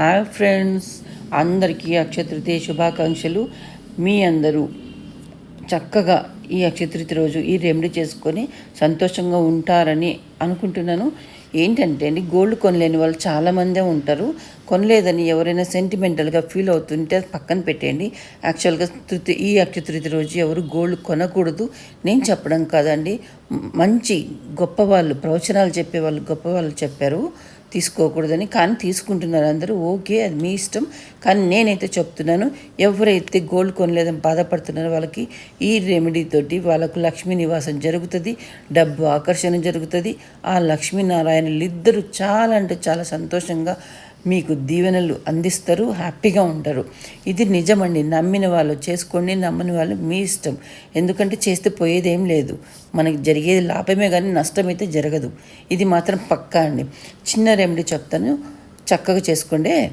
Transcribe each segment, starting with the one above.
Hi friends అందరికీ అక్షతృతీయ శుభాకాంక్షలు. మీ అందరూ చక్కగా ఈ అక్షతృతి రోజు ఈ రెమెడీ చేసుకొని సంతోషంగా ఉంటారని అనుకుంటున్నాను. ఏంటంటే అండి గోల్డ్ కొనలేని వాళ్ళు చాలామందే ఉంటారు. కొనలేదని ఎవరైనా సెంటిమెంటల్గా ఫీల్ అవుతుంటే అది పక్కన పెట్టేయండి. యాక్చువల్గా తృతి ఈ అక్షతృతి రోజు ఎవరు గోల్డ్ కొనకూడదు. నేను చెప్పడం కాదండి మంచి గొప్పవాళ్ళు ప్రవచనాలు చెప్పేవాళ్ళు గొప్పవాళ్ళు చెప్పారు. తీసుకోకూడదని. కానీ తీసుకుంటున్నారు అందరూ. ఓకే అది మీ ఇష్టం. కానీ నేనైతే చెప్తున్నాను ఎవరైతే గోల్డ్ కొనలేదని బాధపడుతున్నారో వాళ్ళకి ఈ రెమెడీ తోటి వాళ్ళకు లక్ష్మీ నివాసం జరుగుతుంది డబ్బు ఆకర్షణ జరుగుతుంది. ఆ లక్ష్మీనారాయణలు ఇద్దరు చాలా అంటే చాలా సంతోషంగా మీకు దీవెనలు అందిస్తారు హ్యాపీగా ఉంటారు. ఇది నిజమండి. నమ్మిన వాళ్ళు చేసుకోండి నమ్మని వాళ్ళు మీ ఇష్టం. ఎందుకంటే చేస్తే పోయేదేం లేదు. మనకి జరిగేది లాభమే కానీ నష్టం అయితే జరగదు. ఇది మాత్రం పక్కా అండి. చిన్న రెమెడీ చెప్తాను. చక్కగా చేసుకోండి.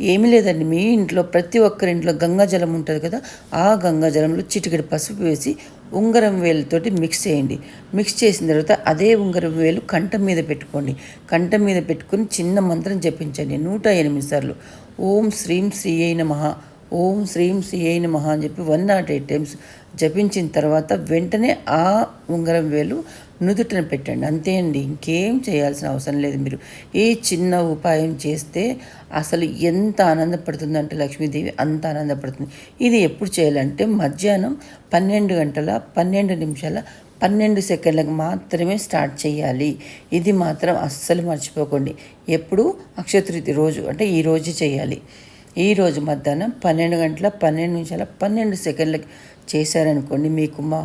ఏమీ లేదండి. మీ ఇంట్లో ప్రతి ఒక్కరి ఇంట్లో గంగాజలం ఉంటుంది కదా ఆ గంగాజలంలో చిటికెడు పసుపు వేసి ఉంగరం వేలుతోటి మిక్స్ చేయండి. మిక్స్ చేసిన తర్వాత అదే ఉంగరం వేలు కంఠం మీద పెట్టుకోండి. కంఠం మీద పెట్టుకుని చిన్న మంత్రం జపించండి. నూట ఎనిమిది సార్లు. ఓం శ్రీం శ్రీ అయిన మహా ఓం శ్రీం శ్రీ అయిన మహా అని చెప్పి వన్ నాట్ ఎయిట్ టైమ్స్ జపించిన తర్వాత వెంటనే ఆ ఉంగరం వేలు నుదుటిన పెట్టండి. అంతే అండి. ఇంకేం చేయాల్సిన అవసరం లేదు మీరు. ఏ చిన్న ఉపాయం చేస్తే అసలు ఎంత ఆనందపడుతుందంటే లక్ష్మీదేవి అంత ఆనందపడుతుంది. ఇది ఎప్పుడు చేయాలంటే మధ్యాహ్నం పన్నెండు గంటల పన్నెండు నిమిషాల పన్నెండు సెకండ్లకు మాత్రమే స్టార్ట్ చేయాలి. ఇది మాత్రం అస్సలు మర్చిపోకండి. ఎప్పుడు అక్షతృతి రోజు అంటే ఈ రోజు చేయాలి. ఈరోజు మధ్యాహ్నం పన్నెండు గంటల పన్నెండు నిమిషాల పన్నెండు సెకండ్లకి చేశారనుకోండి మీకు మా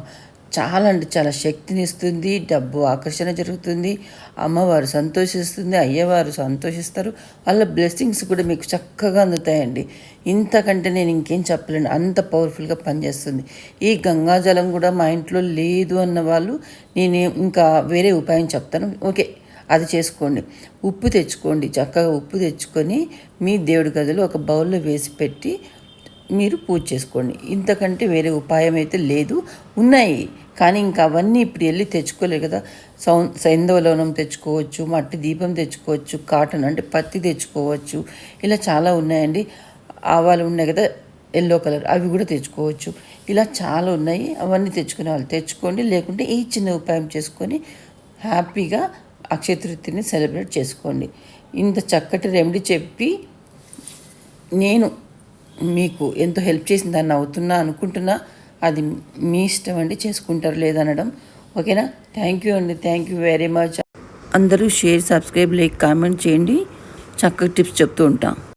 చాలా అంటే చాలా శక్తిని ఇస్తుంది డబ్బు ఆకర్షణ జరుగుతుంది అమ్మవారు సంతోషిస్తుంది అయ్యవారు సంతోషిస్తారు వాళ్ళ బ్లెస్సింగ్స్ కూడా మీకు చక్కగా అందుతాయండి. ఇంతకంటే నేను ఇంకేం చెప్పలేను అంత పవర్ఫుల్గా పనిచేస్తుంది. ఈ గంగాజలం కూడా మా ఇంట్లో లేదు అన్న వాళ్ళు నేను ఇంకా వేరే ఉపాయం చెప్తాను. ఓకే అది చేసుకోండి. ఉప్పు తెచ్చుకోండి. చక్కగా ఉప్పు తెచ్చుకొని మీ దేవుడి గదిలో ఒక బౌల్లో వేసి పెట్టి మీరు పూజ చేసుకోండి. ఇంతకంటే వేరే ఉపాయం అయితే లేదు. ఉన్నాయి. కానీ ఇంకా అవన్నీ ఇప్పుడు వెళ్ళి తెచ్చుకోలేదు కదా. సౌ సైంధవలోనం తెచ్చుకోవచ్చు మట్టి దీపం తెచ్చుకోవచ్చు కాటన్ అంటే పత్తి తెచ్చుకోవచ్చు. ఇలా చాలా ఉన్నాయండి. ఆవాలు ఉన్నాయి కదా ఎల్లో కలర్. అవి కూడా తెచ్చుకోవచ్చు. ఇలా చాలా ఉన్నాయి. అవన్నీ తెచ్చుకునే వాళ్ళు తెచ్చుకోండి. లేకుంటే ఈ చిన్న ఉపాయం చేసుకొని హ్యాపీగా అక్షయ సెలబ్రేట్ చేసుకోండి. ఇంత చక్కటి రెమెడీ చెప్పి నేను మీకు ఎంతో హెల్ప్ చేసిన దాన్ని అవుతున్నా అనుకుంటున్నా అది మీ ఇష్టం అండి చేసుకుంటారు లేదనడం ఓకేనా? థ్యాంక్ యూ అండి. థ్యాంక్ యూ వెరీ మచ్ అందరూ షేర్ సబ్స్క్రైబ్ లైక్ కామెంట్ చేయండి. చక్కటి టిప్స్ చెప్తూ ఉంటాం.